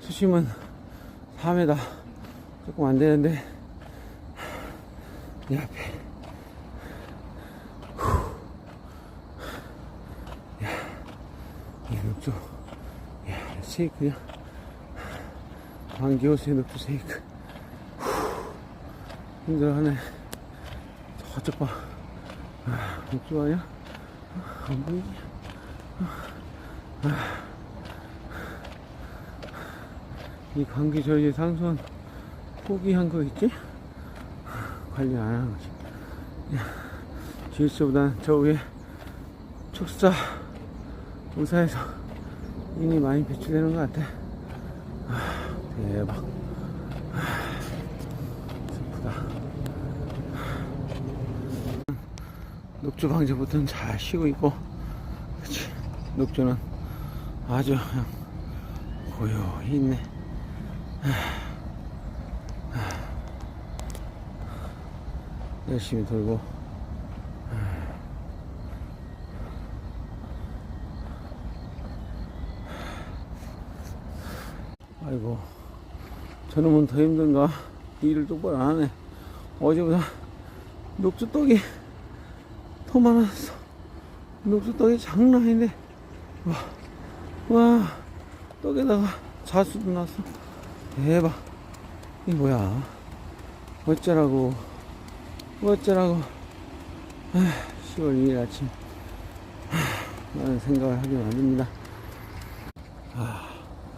수심은 4m 조금 안 되는데. 내 앞에. 야, 이 녹조 야, 쉐이크야? 광기호수의 녹조 쉐이크. 힘들어하네. 저쪽 봐. 아, 녹조 아니야? 안 보이지? 이 감기 저희 상수원 포기한 거 있지? 관리 안 하는 거지. GS보다는 저 위에 축사 의사에서 인이 많이 배출되는 것 같아. 아, 대박. 아, 슬프다. 녹조 방제부터는 잘 쉬고 있고, 그치. 녹조는 아주 그냥 고요히 있네. 열심히 돌고. 아이고 저놈은 더 힘든가? 일을 똑바로 안 하네. 어제보다 녹두떡이 더 많았어. 녹두떡이 장난 아닌데 와, 와 떡에다가 자수도 났어 대박. 이게 뭐야? 어쩌라고? 어쩌라고? 아, 10월 2일 아침. 아, 라는 생각을 하게 만듭니다. 아,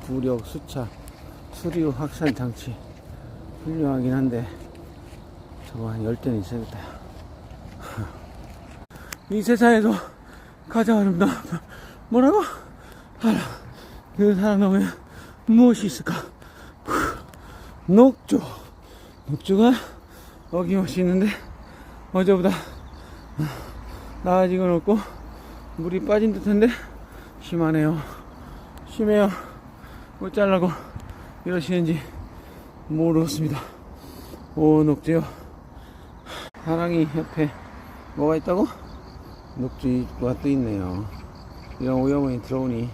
부력 수차 수류 확산 장치. 훌륭하긴 한데 저거 한 10대는 있어야겠다. 이 세상에서 가장 아름다운 뭐라고? 하라 그 사람 나오면 무엇이 있을까? 녹조. 녹조가 어김없이 있는데 어제보다 나아지건 없고 물이 빠진 듯한데 심하네요. 심해요. 뭐 잘라고 이러시는지 모르겠습니다. 오 녹조요. 사랑이 옆에 뭐가 있다고? 입구가 또 있네요. 이런 오염원이 들어오니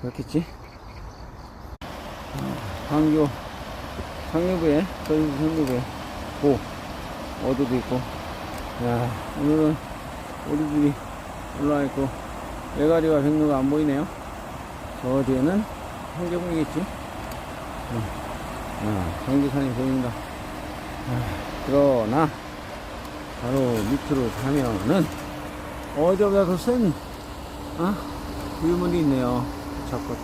그렇겠지? 광교 상류부에 서인수 상류부에 고 어도도 있고. 야 오늘은 우리 집이 올라와 있고 외가리와 백로가 안 보이네요. 저 뒤에는 홍계봉이겠지? 응. 아, 경계산이 보입니다. 아, 그러나 바로 밑으로 가면은 어제보다 더센 어? 불문이 있네요. 자꾸